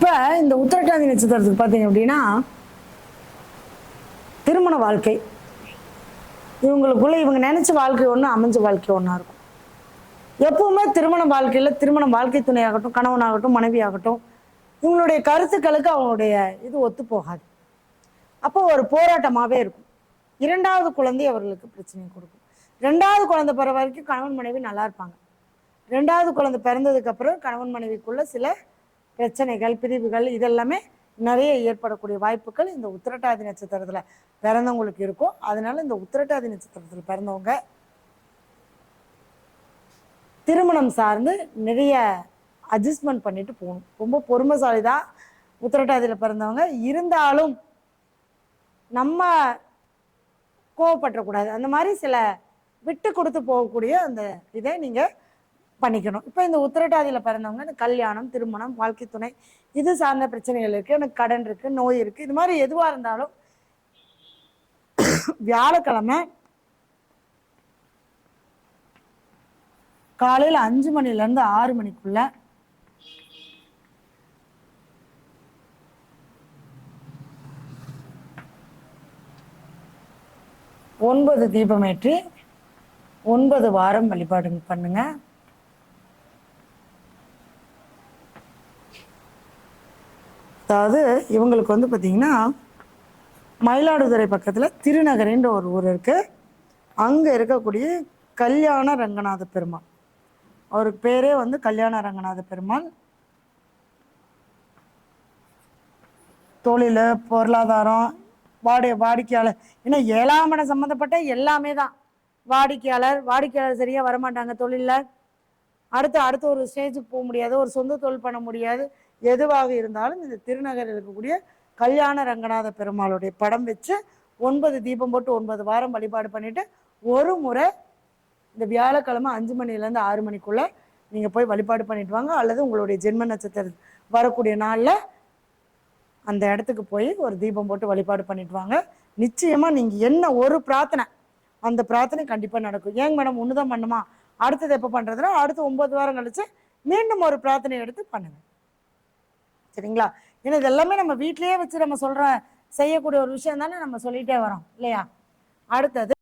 இப்ப இந்த உத்தரட்டாதி நட்சத்திரத்துக்கு பார்த்தீங்க அப்படின்னா திருமண வாழ்க்கை. இவங்களுக்குள்ள இவங்க நினைச்ச வாழ்க்கை ஒன்று அமைஞ்ச வாழ்க்கை ஒன்றா இருக்கும். எப்பவுமே திருமண வாழ்க்கையில் திருமண வாழ்க்கை துணையாகட்டும் கணவனாகட்டும் மனைவியாகட்டும் இவங்களுடைய கருத்துக்களுக்கு அவங்களுடைய இது ஒத்து போகாது. அப்போ ஒரு போராட்டமாகவே இருக்கும். இரண்டாவது குழந்தை அவர்களுக்கு பிரச்சனையை கொடுக்கும். ரெண்டாவது குழந்தை பிற வரைக்கும் கணவன் மனைவி நல்லா இருப்பாங்க. ரெண்டாவது குழந்தை பிறந்ததுக்கு அப்புறம் கணவன் மனைவிக்குள்ள சில பிரச்சனைகள் பிரிவுகள் இதெல்லாமே நிறைய ஏற்படக்கூடிய வாய்ப்புகள் இந்த உத்திரட்டாதி நட்சத்திரத்தில் பிறந்தவங்களுக்கு இருக்கும். அதனால இந்த உத்திரட்டாதி நட்சத்திரத்தில் பிறந்தவங்க திருமணம் சார்ந்து நிறைய அட்ஜஸ்ட்மெண்ட் பண்ணிட்டு போகணும். ரொம்ப பொறுமைசாலி தான் உத்திரட்டாதியில் பிறந்தவங்க இருந்தாலும் நம்ம கோவப்பட்டக்கூடாது அந்த மாதிரி சில விட்டு கொடுத்து போகக்கூடிய அந்த இதை நீங்கள் பண்ணிக்கணும். இப்போ இந்த உத்திரட்டாதியில் பிறந்தவங்க எனக்கு கல்யாணம் திருமணம் வாழ்க்கை துணை இது சார்ந்த பிரச்சனைகள் இருக்குது எனக்கு கடன் இருக்குது நோய் இருக்குது இது மாதிரி எதுவாக இருந்தாலும் வியாழக்கிழமை காலையில் அஞ்சு மணிலேருந்து ஆறு மணிக்குள்ள ஒன்பது தீபமேற்றி ஒன்பது வாரம் வழிபாடு பண்ணுங்கள் அதாவது இவங்களுக்கு வந்து பார்த்தீங்கன்னா மயிலாடுதுறை பக்கத்தில் திருநகரின்ற ஒரு ஊர் இருக்குது அங்கே இருக்கக்கூடிய கல்யாண ரங்கநாத பெருமாள். அவருக்கு பேரே வந்து கல்யாண ரங்கநாத பெருமாள். தொழில் பொருளாதாரம் வாடி வாடிக்கையாளர். ஏன்னா ஏழாம் இடம் சம்மந்தப்பட்ட எல்லாமே தான். வாடிக்கையாளர் வாடிக்கையாளர் சரியாக வரமாட்டாங்க தொழிலில். அடுத்து அடுத்து ஒரு ஸ்டேஜுக்கு போக முடியாது. ஒரு சொந்த தொழில் பண்ண முடியாது. எதுவாக இருந்தாலும் இந்த திருநகரில் இருக்கக்கூடிய கல்யாண ரங்கநாத பெருமாளுடைய படம் வச்சு ஒன்பது தீபம் போட்டு ஒன்பது வாரம் வழிபாடு பண்ணிட்டு ஒரு முறை இந்த வியாழக்கிழமை அஞ்சு மணிலேருந்து ஆறு மணிக்குள்ளே நீங்கள் போய் வழிபாடு பண்ணிட்டு வாங்க. அல்லது உங்களுடைய ஜென்ம நட்சத்திர வரக்கூடிய நாளில் அந்த இடத்துக்கு போய் ஒரு தீபம் போட்டு வழிபாடு பண்ணிட்டு வாங்க. நிச்சயமாக நீங்கள் என்ன ஒரு பிரார்த்தனை அந்த பிரார்த்தனை கண்டிப்பாக நடக்கும். ஏங்க மேடம் ஒன்று தான் பண்ணுமா அடுத்தது எப்போ பண்ணுறதுனா அடுத்து ஒம்பது வாரம் கழித்து மீண்டும் ஒரு பிரார்த்தனை எடுத்து பண்ணுங்கள் சரிங்களா? ஏன்னா இதெல்லாமே நம்ம வீட்டிலேயே வச்சு நம்ம சொல்ற செய்யக்கூடிய ஒரு விஷயம் தானே நம்ம சொல்லிகிட்டே வரோம் இல்லையா? அடுத்தது